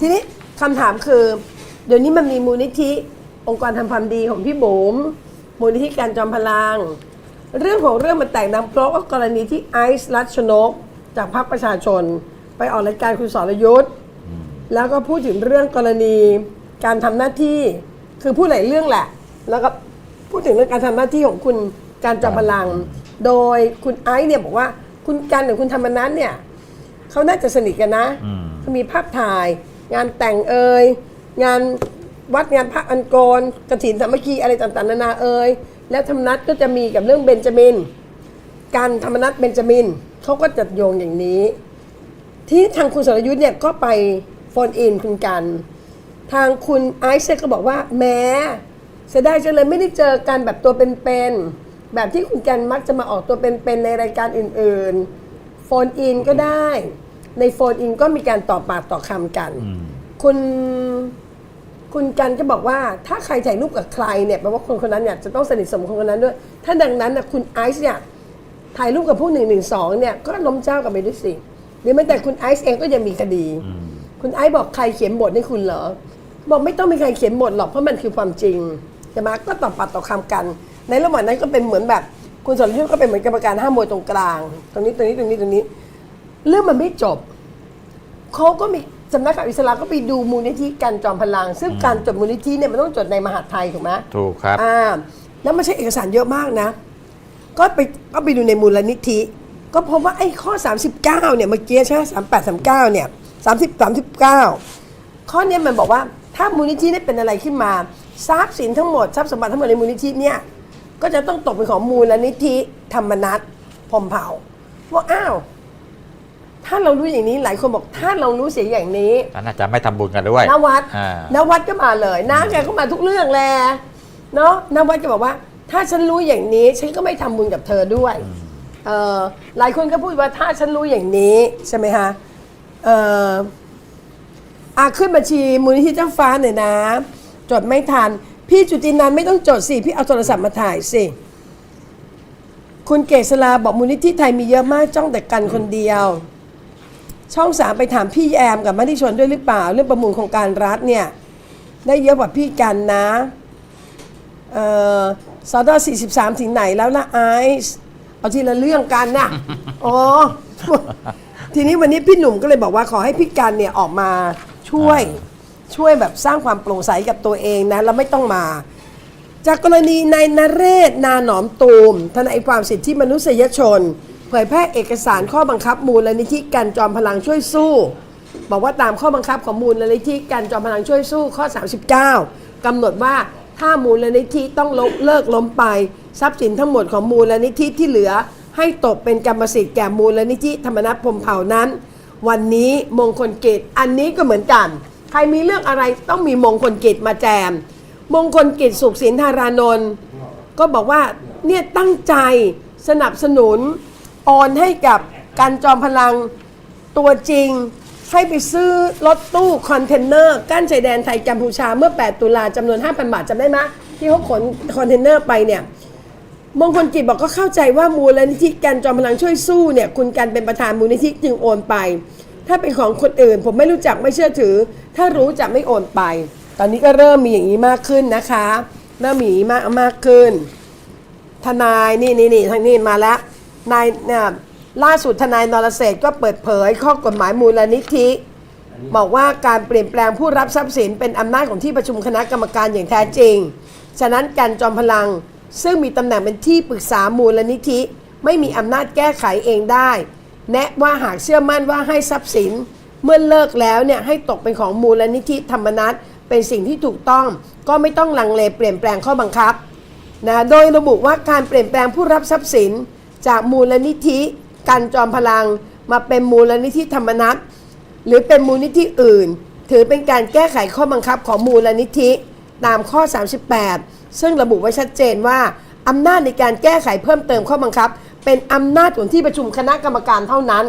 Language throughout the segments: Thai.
ทีนี้คำถามคือ เดี๋ยวนี้มันมีมูลนิธิองค์กรทำความดีของพี่บุ๋มมูลนิธิการจอมพลัง เรื่องของเรื่องมันแตกดังเพราะว่ากรณีที่ไอซ์รัชนก จากพรรคประชาชน ไปออกรายการคุณสรยุทธ์แล้วก็พูดถึงเรื่องกรณีการทำหน้าที่คือพูดหลายเรื่องแหละ แล้วก็พูดถึงเรื่องการทำหน้าที่ของคุณการจอมพลัง โดยคุณไอซ์เนี่ยบอกว่าคุณการหรือคุณธรรมนัทเนี่ยเขาน่าจะสนิทกันนะอืมเขามีภาพถ่าย งานแต่งเอ่ยงานวัดงานพระอันโกรกฐินสามัคคีอะไรต่างๆนานาเอ่ยแล้วธรรมนัตก็จะมีกับเรื่องเบนจามิน การธรรมนัตเบนจามินเขาก็จัดโยงอย่างนี้ ที่ทางคุณสรยุทธ์เนี่ยก็ไปโฟนอินคุณกัน ทางคุณไอซ์ก็บอกว่าแม้เสียดายจังเลยไม่ได้เจอกันแบบตัวเป็นๆแบบที่คุณกันมักจะมาออกตัวเป็นๆในรายการอื่นๆโฟนอินก็ได้ ในโฟนอินก็มีการตอบปากต่อคำกันอืมคุณคุณกันก็บอกว่าถ้าใครถ่ายรูปกับใครเนี่ยแปลว่าคนคนนั้นเนี่ยจะต้องสนิทสนมคนคนนั้นด้วย ถ้าดังนั้นนะคุณไอซ์เนี่ยถ่ายรูปกับผู้หนึ่งหนึ่งสองเนี่ยก็ล้มเจ้ากันไปด้วยสิหรือแม้แต่คุณไอซ์เองก็ยังมีคดีอืมคุณไอซ์บอกใครเขียนบทให้คุณเหรอบอกไม่ต้องมีใครเขียนบทหรอกเพราะมันคือความจริงใช่ไหมก็ตอบปากต่อคำกัน ในระหว่างนั้นก็เป็นเหมือนแบบ คุณสรยุทธ์ก็เป็นเหมือนกรรมการห้ามมวยตรงกลาง ตรงนี้ตรงนี้ตรงนี้ตรงนี้ เรื่องมันไม่จบเขาก็มีสำนักข่าวอิสระก็ไปดูมูลนิธิการจอมพลัง ซึ่งการจดมูลนิธิเนี่ยมันต้องจดในมหาดไทยถูกไหมถูกครับอ่าแล้วมันใช้เอกสารเยอะมากนะ ก็ไปก็ไปดูในมูลนิธิ ก็พบว่าไอ้ข้อ 39เนี่ยเมื่อกี้ใช่ไหม38 39เนี่ย30 39ข้อเนี้ยมันบอกว่าถ้ามูลนิธิได้เป็นอะไรขึ้นมาทรัพย์สินทั้งหมดทรัพย์สมบัติทั้งหมดในมูลนิธิเนี่ยก็จะต้องตกเป็นของมูลนิธิธรรมนัตพรหมเผ่าว่าอ้าว ถ้าเรารู้อย่างนี้หลายคนบอกถ้าเรารู้เสียอย่างนี้ก็น่าจะไม่ทำบุญกันด้วยนวัดอ่านวัดก็มาเลยน้าแกก็มาทุกเรื่องแหละเนาะนวัดก็บอกว่า ถ้าฉันรู้อย่างนี้ฉันก็ไม่ทำบุญกับเธอด้วยเออหลายคนก็พูดว่าถ้าฉันรู้อย่างนี้ใช่ไหมคะเอออาขึ้นบัญชีมูลนิธิเจ้าฟ้าหน่อยนะ จดไม่ทัน พี่จุตินันท์ไม่ต้องจดสิ พี่เอาโทรศัพท์มาถ่ายสิ คุณเกษราบอกมูลนิธิไทยมีเยอะมากจ้องแต่กันคนเดียว ช่องสามไปถามพี่แอมกับมติชนด้วยหรือเปล่า เรื่องประมูลโครงการรัฐเนี่ย ได้เยอะกว่าพี่กันนะเอ่อสอด43 ถึงไหนแล้วล่ะไอซ์เอาทีละเรื่องกันนะอ๋อ ทีนี้วันนี้พี่หนุ่มก็เลยบอกว่าขอให้พี่กันเนี่ยออกมาช่วยช่วยแบบสร้างความโปร่งใสกับตัวเองนะ แล้วไม่ต้องมา จากกรณีนายนเรศนาหนอมตูมทนายความสิทธิมนุษยชน เผยแพร่เอกสารข้อบังคับมูลนิธิกันจอมพลังช่วยสู้ บอกว่าตามข้อบังคับของมูลนิธิกันจอมพลังช่วยสู้ข้อ 39กำหนดว่าถ้ามูลนิธิต้องลเลิกล้มไป ทรัพย์สินทั้งหมดของมูลนิธิที่เหลือ ให้ตกเป็นกรรมสิทธิ์แก่มูลนิธิธรรมนัฐพรมเผ่านั้น วันนี้มงคลกิจอันนี้ก็เหมือนกัน ใครมีเรื่องอะไรต้องมีมงคลกิจมาแจม มงคลกิจสุขสินธารานนท์ก็บอกว่าเนี่ยตั้งใจสนับสนุน ออนให้กับการจอมพลังตัวจริง ให้ไปซื้อรถตู้คอนเทนเนอร์กั้นชายแดนไทยกัมพูชาเมื่อ 8 ตุลาจำนวน 5,000 บาทจำได้ไหมที่เขาขนคอนเทนเนอร์ไปเนี่ยมงคลกิจบอกก็เข้าใจว่ามูลนิธิการจอมพลังช่วยสู้เนี่ยคุณกันเป็นประธานมูลนิธิจึงโอนไป ถ้าเป็นของคนอื่น ผมไม่รู้จักไม่เชื่อถือ ถ้ารู้จะไม่โอนไป ตอนนี้ก็เริ่มมีอย่างนี้มากขึ้นนะคะเริ่มมีมากมากขึ้น ทนายนี่นี่นี่ทางนี้มาแล้ว นายเนี่ยล่าสุดทนายนรเศรษฐ์ก็เปิดเผยข้อกฎหมายมูลนิธิ บอกว่าการเปลี่ยนแปลงผู้รับทรัพย์สินเป็นอำนาจของที่ประชุมคณะกรรมการอย่างแท้จริง ฉะนั้นการจอมพลังซึ่งมีตำแหน่งเป็นที่ปรึกษามูลนิธิ ไม่มีอำนาจแก้ไขเองได้ แนะว่าหากเชื่อมั่นว่าให้ทรัพย์สิน เมื่อเลิกแล้วเนี่ยให้ตกเป็นของมูลนิธิธรรมนัตเป็นสิ่งที่ถูกต้อง ก็ไม่ต้องลังเลเปลี่ยนแปลงข้อบังคับนะโดยระบุว่าการเปลี่ยนแปลงผู้รับทรัพย์สิน จากมูลนิธิการจอมพลังมาเป็นมูลนิธิธรรมนัตหรือเป็นมูลนิธิอื่น ถือเป็นการแก้ไขข้อบังคับของมูลนิธิตามข้อ 38 ซึ่งระบุไว้ชัดเจนว่าอำนาจในการแก้ไขเพิ่มเติมข้อบังคับ เป็นอำนาจของที่ประชุมคณะกรรมการเท่านั้น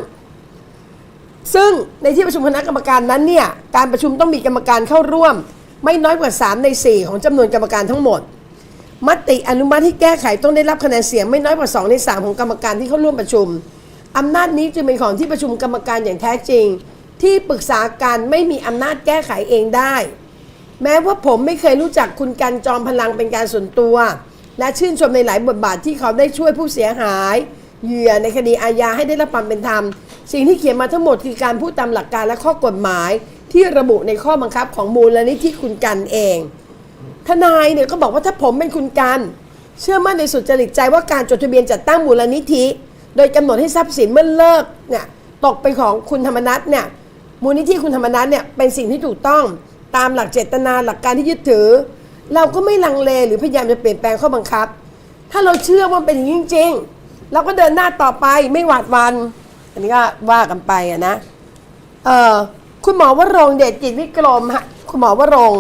ซึ่งในที่ประชุมคณะกรรมการนั้นเนี่ยการประชุมต้องมีกรรมการเข้าร่วม ไม่น้อยกว่า 3 ใน 4 ของจำนวนกรรมการทั้งหมด มติอนุมัติให้แก้ไขต้องได้รับคะแนนเสียงไม่น้อยกว่า 2 ใน 3 ของกรรมการที่เข้าร่วมประชุม อำนาจนี้จึงเป็นของที่ประชุมกรรมการอย่างแท้จริง ที่ปรึกษากันไม่มีอำนาจแก้ไขเองได้ แม้ว่าผมไม่เคยรู้จักคุณกันจอมพลังเป็นการส่วนตัว และชื่นชมในหลายบทบาทที่เขาได้ช่วยผู้เสียหายเหยื่อในคดีอาญาให้ได้รับความเป็นธรรม สิ่งที่เขียนมาทั้งหมดคือการพูดตามหลักการและข้อกฎหมาย ที่ระบุในข้อบังคับของมูลนิธิคุณกันเอง ทนายเนี่ยก็บอกว่าถ้าผมเป็นคุณกันเชื่อมั่นในสุจริตใจว่าการจดทะเบียนจัดตั้งมูลนิธิ โดยกำหนดให้ทรัพย์สินเมื่อเลิกเนี่ยตกเป็นของคุณธรรมนัฐเนี่ยมูลนิธิคุณธรรมนัฐเนี่ยเป็นสิ่งที่ถูกต้องตามหลักเจตนาหลักการที่ยึดถือ เราก็ไม่ลังเลหรือพยายามจะเปลี่ยนแปลงข้อบังคับ ถ้าเราเชื่อว่ามันเป็นอย่างจริงๆเราก็เดินหน้าต่อไปไม่หวาดวัน อันนี้ก็ว่ากันไปอะนะเออคุณหมอวรงเดชกิจวิกรมฮะคุณหมอวรง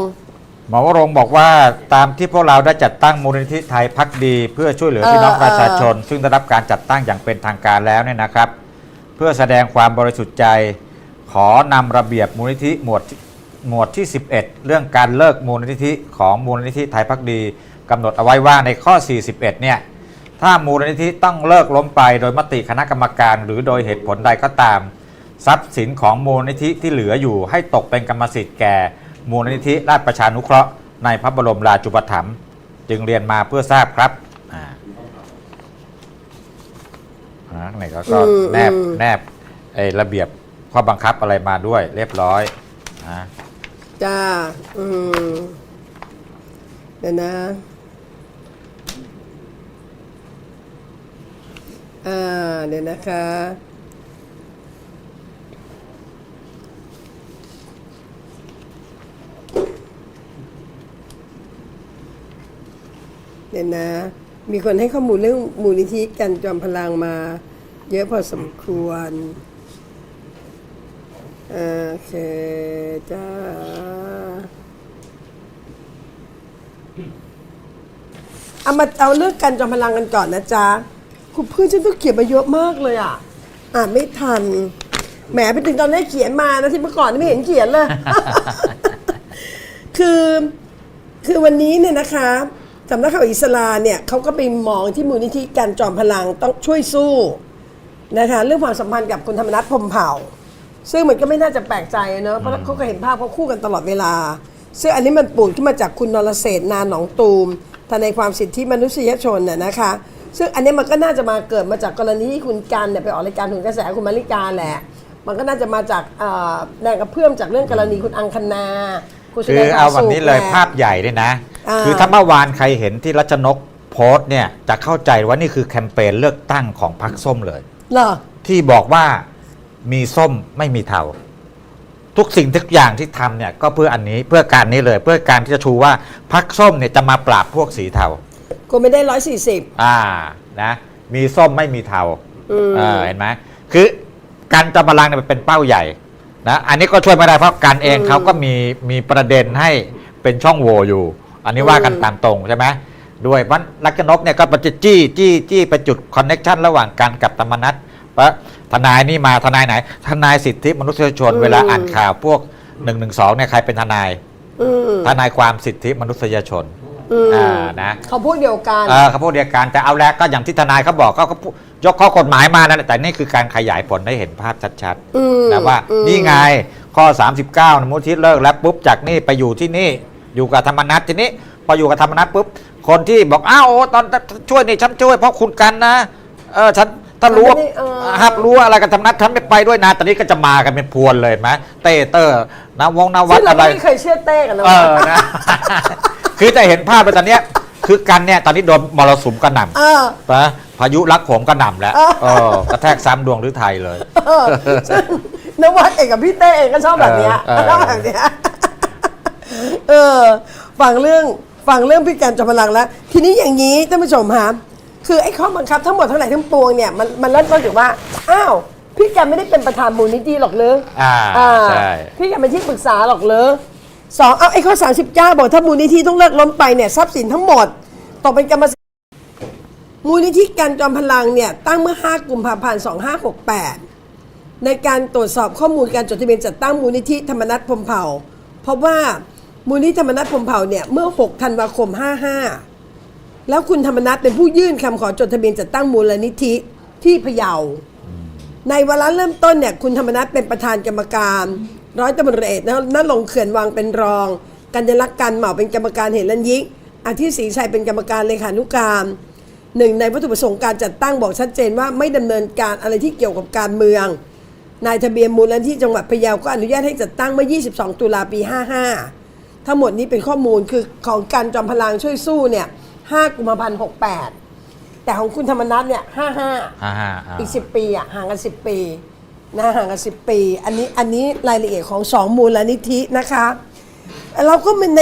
หมอวรงค์บอกว่าตามที่พวกเราได้จัดตั้งมูลนิธิไทยพักดี เพื่อช่วยเหลือพี่น้องเออประชาชน ซึ่งได้รับการจัดตั้งอย่างเป็นทางการแล้วเนี่ยนะครับ เพื่อแสดงความบริสุทธิ์ใจ ขอนำระเบียบมูลนิธิหมวดหมวดที่ 11 เรื่องการเลิกมูลนิธิของมูลนิธิไทยพักดีกำหนดเอาไว้ว่าในข้อ 41 เนี่ยถ้ามูลนิธิต้องเลิกล้มไปโดยมติคณะกรรมการ หรือโดยเหตุผลใดก็ตาม ทรัพย์สินของมูลนิธิที่เหลืออยู่ให้ตกเป็นกรรมสิทธิ์แก่ มูลนิธิราชประชานุเคราะห์ในพระบรมราชูปถัมภ์จึงเรียนมาเพื่อทราบครับอ่าอ่าไหนก็ก็อืมแนบอืม แนบไอ้ระเบียบข้อบังคับอะไรมาด้วยเรียบร้อยนะจ้า อืม เดี๋ยวนะอ่าเดี๋ยวนะคะ เดี๋ยนะ มีคนให้ข้อมูลเรื่องมูลนิธิกันจอมพลังมา เยอะพอสมควรโอเคจ้าเอามาเอาเรื่องกันจอมพลังกันก่อนนะจ๊ะคุณเพื่อนฉันต้องเขียนมาเยอะมากเลยอะ อ่านไม่ทัน แหมไปถึงตอนนี้เขียนมานะที่เมื่อก่อนไม่เห็นเขียนเลย คือ คือวันนี้เนี่ยนะคะ สำนักข่าวอิสลาเนี่ยเขาก็ไปมองที่มูลนิธิการจอมพลังต้องช่วยสู้นะคะเรื่องความสัมพันธ์กับคุณธรรมนัฐพรหมเผ่า ซึ่งมันก็ไม่น่าจะแปลกใจเนอะเพราะเขาก็เห็นภาพเขาคู่กันตลอดเวลา ซึ่งอันนี้มันปูดขึ้นมาจากคุณนรเศรษฐ์นานหนองตูมทนายความสิทธิมนุษยชนน่ะนะคะ ซึ่งอันนี้มันก็น่าจะมาเกิดมาจากกรณีที่คุณกันเนี่ยไปออกรายการหุนกระแสคุณมาริกาแหละ มันก็น่าจะมาจากเอ่อแรงกระเพื่อมจากเรื่องกรณีคุณอังคณาคุณสุคือนันทาเอาแบบนี้เลยสุขแหะภาพใหญ่เลยนะอ่า คือถ้าเมื่อวานใครเห็นที่รัชนกโพสต์เนี่ยจะเข้าใจว่านี่คือแคมเปญเลือกตั้งของพรรคส้มเลย เหรอที่บอกว่ามีส้มไม่มีเทาทุกสิ่งทุกอย่างที่ทำเนี่ยก็เพื่ออันนี้เพื่อการนี้เลย เพื่อการที่จะชูว่าพรรคส้มเนี่ยจะมาปราบพวกสีเทา กูไม่ได้ร้อยสี่สิบ อ่า นะ มีส้มไม่มีเทาอืมอ่าเห็นไหม คือการจำพลังเนี่ยมันเป็นเป้าใหญ่นะ อันนี้ก็ช่วยไม่ได้เพราะการเองเขาก็มีมีประเด็นให้เป็นช่องโหว่อยู่ อันนี้ว่ากันตามตรงใช่ไหมด้วยวันลักษณกเนี่ยก็ไปจี้จี้จี้ไปจุดคอนเน็ชันระหว่างกันกับธรรมนัตเพราะทนายนี่มาทนายไหน ทนายสิทธิมนุษยชน เวลาอ่านข่าวพวก1นึเนี่ยใครเป็นทนายอืมทนายความสิทธิมนุษยชนอืมอ่านะเขาพูดเดียวกันเออเขาพูดเดียวกันแต่เอาแล้วก็อย่างที่ทนายเขาบอกเขาก็พูดยกข้อกฎหมายมานั่นแหละแต่นี่คือการขยายผลให้เห็นภาพชัดอืมๆนะว่าอืมนี่ไงข้อ 39นะมุทิเลิกแล้วปุ๊บจากนี่ไปอยู่ที่นี่อยู่กับธรรมนัตทีนี้ พออยู่กับธรรมนัตปุ๊บคนที่บอกอ้าวโอ้ตอนช่วยนี่ฉันช่วยเพราะคุณกันนะเออฉันถ้ารู้ว่าไม่ได้เออฮับรู้อะไรกับธรรมนัตฉันไม่ไปด้วยนะตอนนี้ก็จะมากันเป็นพวนเลยเห็นไหมเต้เตอร์นะวงนวัซึ่ดงเราอะไรไม่เคยเชื่อเต้กันนะเออนะคือจะเห็นภาพไปตอนเนี้ยคือกันเนี่ยตอนนี้โดนมรสุมกระหน่เออำนะพายุรักโหมกระหน่ำแล้วเออเออกระแทกซ้ำดวงหรือไทยเลยเออซึ่งนวัดเองกับพี่เต้เองก็ชอบแบบเนี้ยเออเออชอบแบบเนี้ยเออฟังเรื่อง ฟังเรื่องพี่การจอมพลังแล้ว ทีนี้อย่างนี้ท่านผู้ชมฮะคือไอ้ข้อบังคับทั้งหมดทั้งหลายทั้งปวงเนี่ยมันมันเริ่มต้นจากว่าอ้าวพี่การไม่ได้เป็นประธานมูลนิธิหรอกเลยอ่าอ่าใช่พี่การเป็นที่ปรึกษาหรอกเลยสองเอาไอ้ข้อ 39 บอกถ้ามูลนิธิต้องเลิกล้มไปเนี่ยทรัพย์สินทั้งหมดตกเป็นกรรมสิทธิ์มูลนิธิการจอมพลังเนี่ยตั้งเมื่อ 5 กุมภาพันธ์ 2568 ในการตรวจสอบข้อมูลการจดทะเบียนจัดตั้งมูลนิธิธรรมนัฐพรหมเผ่าเพราะว่า มูลนิธิธรรมนัฐพรมเผ่าเนี่ยเมื่อ 6 ธันวาคม 55 แล้วคุณธรรมนัฐเป็นผู้ยื่นคำขอจดทะเบียนจัดตั้งมูลนิธิที่พะเยา ในวาระเริ่มต้นเนี่ยคุณธรรมนัฐเป็นประธานกรรมการ ร้อยตำรวจเอกนั่นลงเขื่อนวังเป็นรอง กัญญลักษณ์การเหมาเป็นกรรมการเหตุลันยิกอาทิตย์ศรีชัยเป็นกรรมการเลขานุการหนึ่งในวัตถุประสงค์การจัดตั้งบอกชัดเจนว่าไม่ดำเนินการอะไรที่เกี่ยวกับการเมือง นายทะเบียนมูลนิธิจังหวัดพะเยาก็อนุญาตให้จัดตั้งเมื่อ 22 ตุลาปี 55 ทั้งหมดนี้เป็นข้อมูลคือของการจอมพลังช่วยสู้เนี่ย5กุมภาพันธ์68 แต่ของคุณธรรมนัฐเนี่ย55ฮ่าฮ่าอีก 10 ปีอะห่างกัน 10 ปีนะห่างกัน 10 ปี อันนี้อันนี้รายละเอียดของสองมูลนิธินะคะ เราก็มันใน